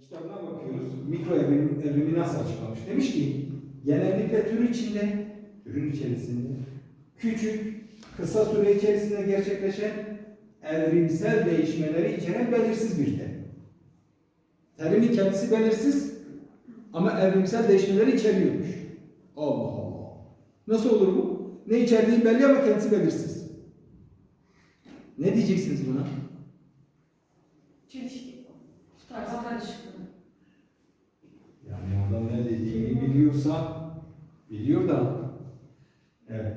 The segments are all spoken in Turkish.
kitabına bakıyoruz. Mikro evrim, evrimi nasıl açıklamış? Demiş ki genellikle tür içinde, türün içerisinde küçük, kısa süre içerisinde gerçekleşen evrimsel değişmeleri içeren belirsiz bir terim. Terimin kendisi belirsiz ama evrimsel değişmeleri içeriyormuş. Allah Allah. Nasıl olur bu? Ne içerdiği belli ama kendisi belirsiz. Ne diyeceksiniz buna? Çelişki. Kafa karışıklığı. Yani adam ne dediğini biliyorsa biliyor da evet.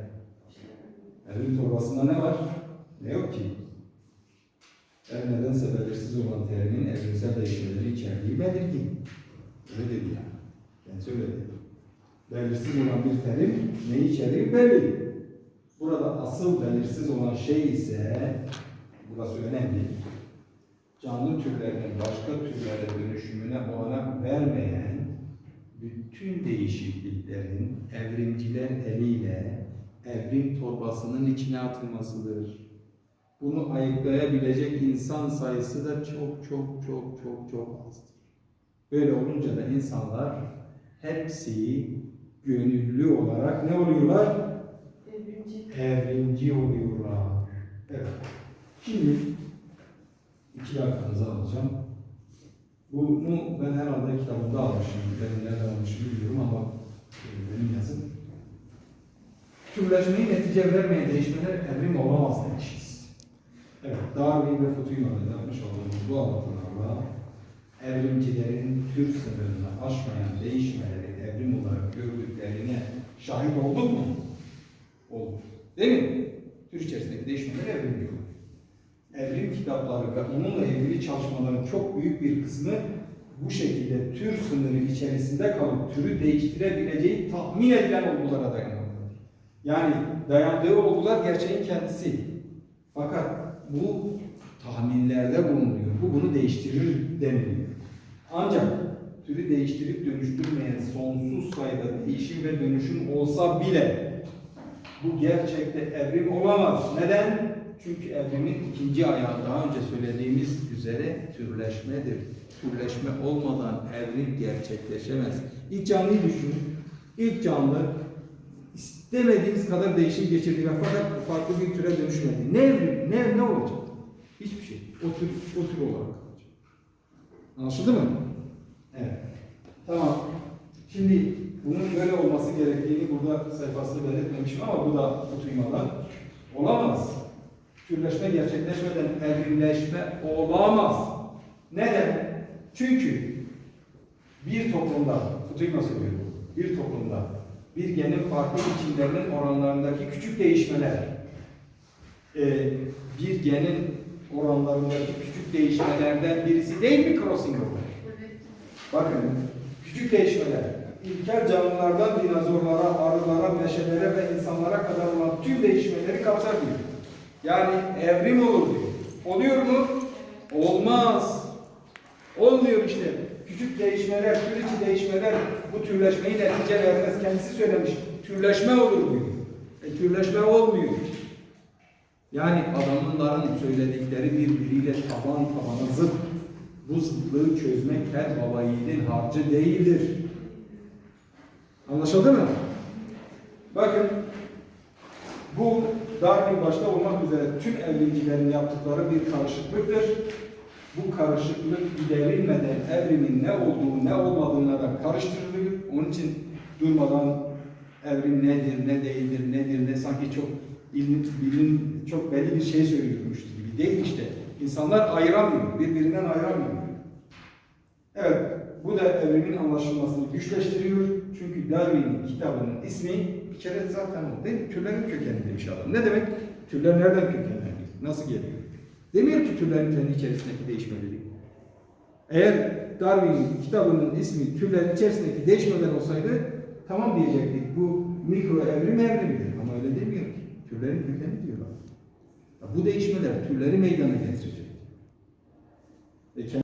Evrim torbasında ne var? Ne yok ki? Her nedense belirsiz olan terimin evrimsel değişimleri içerdiği belirgin. Öyle dedi yani. Kendisi öyle dedi. Belirsiz olan bir terim ne içeriği belli. Burada asıl belirsiz olan şey ise, burası önemli, canlı türlerinin başka türlere dönüşümüne olanak vermeyen bütün değişikliklerin evrimciler eliyle evrim torbasının içine atılmasıdır. Bunu ayıklayabilecek insan sayısı da çok çok çok çok çok azdır. Böyle olunca da insanlar hepsi gönüllü olarak ne oluyorlar? Evrimci. Evrimci oluyorlar. Evet. Şimdi iki arkanıza alacağım. Bunu ben herhalde kitabımda almışım. Ben nereden almışım bilmiyorum ama e, benim yazım. Türleşmeyi netice vermeyen değişmeler evrim olamaz demişiz. Evet, Darwin ve Futuyman'ın yapmış olduğumuz bu anlatılarla evrimcilerin tür sınırını aşmayan değişmeleri evrim olarak gördüklerine şahit olduk mu? Olduk. Değil mi? Tür içerisindeki değişmeler evrim diyor. Evrim kitapları ve onunla ilgili çalışmaların çok büyük bir kısmı bu şekilde tür sınırı içerisinde kalıp türü değiştirebileceği tahmin edilen olgulara dayanmaktadır. Yani dayandığı olgular gerçeğin kendisi. Fakat bu tahminlerde bulunuyor. Bu bunu değiştirir deniliyor. Ancak türü değiştirip dönüştürmeyen sonsuz sayıda değişim ve dönüşüm olsa bile bu gerçekte evrim olamaz. Neden? Çünkü evrimin ikinci ayağı daha önce söylediğimiz üzere türleşmedir. Türleşme olmadan evrim gerçekleşemez. İlk canlıyı düşünün. İlk canlı istemediğimiz kadar değişim geçirdi ve fakat farklı bir türe dönüşmedi. Ne evrim? Ne, ne olacak? Hiçbir şey. O tür, o tür olarak kalacak. Anlaşıldı mı? Evet. Tamam. Şimdi bunun böyle olması gerektiğini burada sayfasında belirtmemişim ama bu da bu olamaz. Türleşme gerçekleşmeden evrimleşme olamaz. Neden? Çünkü bir toplumda, Futuyma söylüyor bu, bir toplumda bir genin farklı biçimlerinin oranlarındaki küçük değişmeler, e, bir genin oranlarındaki küçük değişmelerden birisi değil mi crossing over? Bakın, küçük değişmeler, ilkel canlılardan dinozorlara, arılara, meşelere ve insanlara kadar olan tüm değişmeleri kapsar diyor. Yani evrim olur diyor. Oluyor mu? Olmaz. Olmuyor işte. Küçük değişmeler, tür içi değişmeler bu türleşmeyi netice vermez. Kendisi söylemiş. Türleşme olur diyor. E, türleşme olmuyor. Yani adamların söyledikleri birbiriyle taban tabana zıt. Bu zıtlığı çözmek her baba yiğidin harcı değildir. Anlaşıldı mı? Bakın bu Darwin başta olmak üzere tüm evrimcilerin yaptıkları bir karışıklıktır. Bu karışıklık giderilmeden evrimin ne olduğu ne olmadığına da karıştırılıyor. Onun için durmadan evrim nedir, ne değildir, nedir, ne sanki çok ilim, bilim çok belli bir şey söylüyormuş gibi değil işte. İnsanlar ayıramıyor, birbirinden ayıramıyor. Evet, bu da evrimin anlaşılmasını güçleştiriyor. Çünkü Darwin'in kitabının ismi bir kere zaten o değil mi? Türlerin kökeni demiş adam. Ne demek? Türler nereden kökenleniyor? Nasıl geliyor? Demiyor ki türlerin kendi içerisindeki değişmeleri. Eğer Darwin'in kitabının ismi türlerin içerisindeki değişmeler olsaydı tamam diyecektik. Bu mikro evrim evrimdir. Ama öyle demiyor ki. Türlerin kökeni diyorlar. Bu değişmeler türleri meydana getirecek. E,